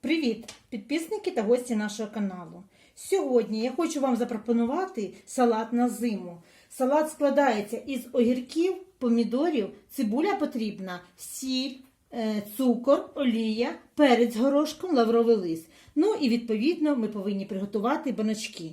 Привіт, підписники та гості нашого каналу. Сьогодні я хочу вам запропонувати салат на зиму. Салат складається із огірків, помідорів, цибуля потрібна, сіль, е, цукор, олія, перець горошком, лавровий лист. Ну і відповідно ми повинні приготувати баночки.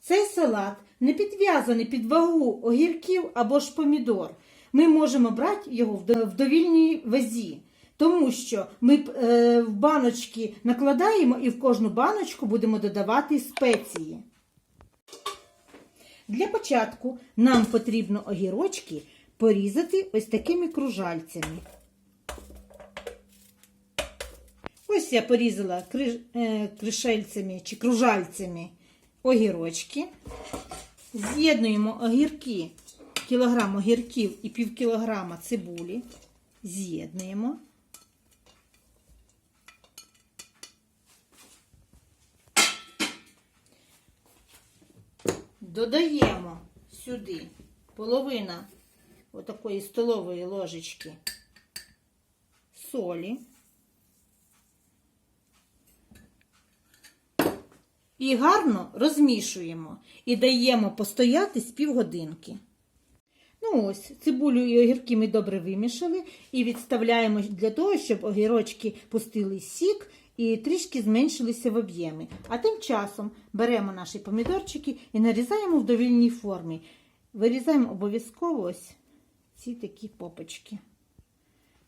Цей салат не підв'язаний під вагу огірків або ж помідор. Ми можемо брати його в довільній вазі, тому що ми е, в баночки накладаємо і в кожну баночку будемо додавати спеції. Для початку нам потрібно огірочки порізати ось такими кружальцями. Ось я порізала е, кришельцями чи кружальцями огірочки. З'єднуємо огірки, кілограм огірків і пів кілограма цибулі. З'єднуємо. Додаємо сюди половина отакої столової ложечки солі. І гарно розмішуємо і даємо постояти з півгодинки. Ну ось, цибулю і огірки ми добре вимішали і відставляємо для того, щоб огірочки пустили сік і трішки зменшилися в об'ємі. А тим часом беремо наші помідорчики і нарізаємо в довільній формі. Вирізаємо обов'язково ось ці такі попочки.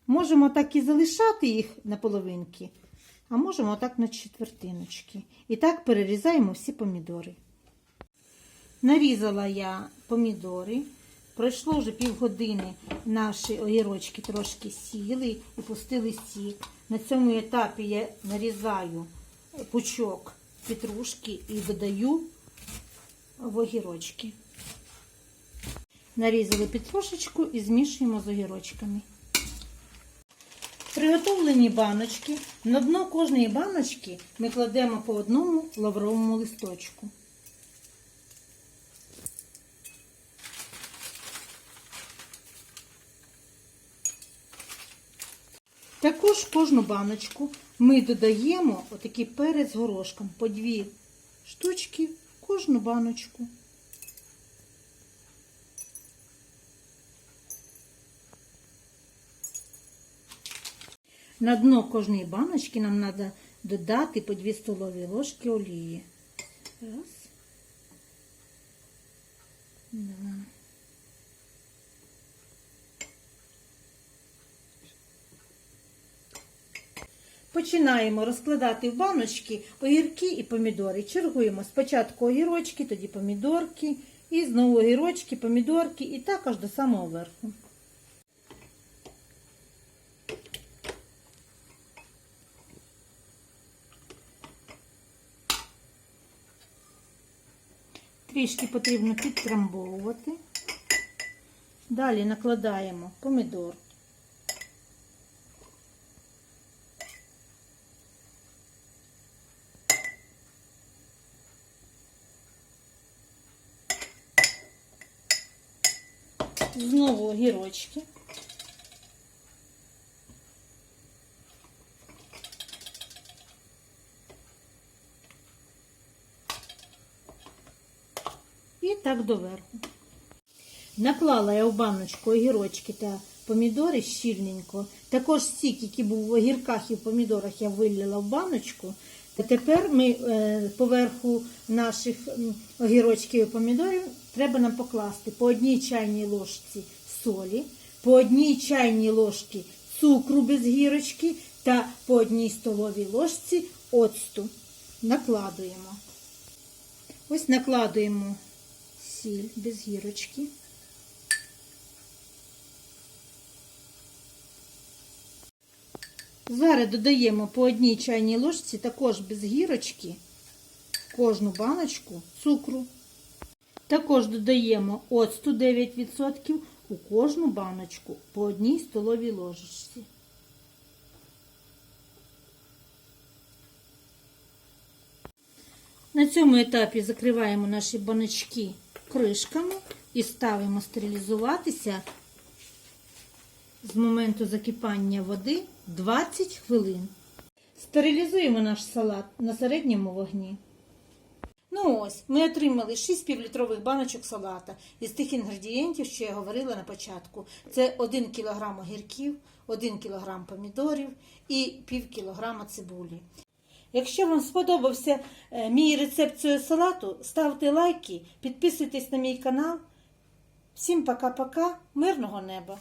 Можемо так і залишати їх на половинки, а можемо так на четвертиночки. І так перерізаємо всі помідори. Нарізала я помідори. Пройшло вже півгодини, наші огірочки трошки сіли і пустили сік. На цьому етапі я нарізаю пучок петрушки і додаю в огірочки. Нарізали петрушечку і змішуємо з огірочками. Приготовлені баночки. На дно кожної баночки ми кладемо по одному лавровому листочку. Також в кожну баночку ми додаємо отакий перець горошком по дві штучки в кожну баночку. На дно кожної баночки нам треба додати по 2 столові ложки олії. Раз. Два. Починаємо розкладати в баночки огірки і помідори. Чергуємо спочатку огірочки, тоді помідорки, і знову огірочки, помідорки, і так аж до самого верху. Трішки потрібно підтрамбовувати. Далі накладаємо помідор. Знову огірочки. І так доверху. Наклала я в баночку огірочки та помідори щільненько. Також сік, який був в огірках і в помідорах, я вилила в баночку. Тепер ми е, поверху наших огірочків і помідорів треба нам покласти по одній чайній ложці солі, по одній чайній ложці цукру без гірочки та по одній столовій ложці оцту. Накладуємо. Ось накладуємо сіль без гірочки. Зараз додаємо по одній чайній ложці, також без гірочки, кожну баночку цукру. Також додаємо оцту 9% у кожну баночку по одній столовій ложечці. На цьому етапі закриваємо наші баночки кришками і ставимо стерилізуватися з моменту закипання води 20 хвилин. Стерилізуємо наш салат на середньому вогні. Ну ось, ми отримали 6 півлітрових баночок салата із тих інгредієнтів, що я говорила на початку. Це 1 кг огірків, 1 кг помідорів і пів кілограма цибулі. Якщо вам сподобався е, мій рецепт цього салату, ставте лайки, підписуйтесь на мій канал. Всім пока-пока, мирного неба!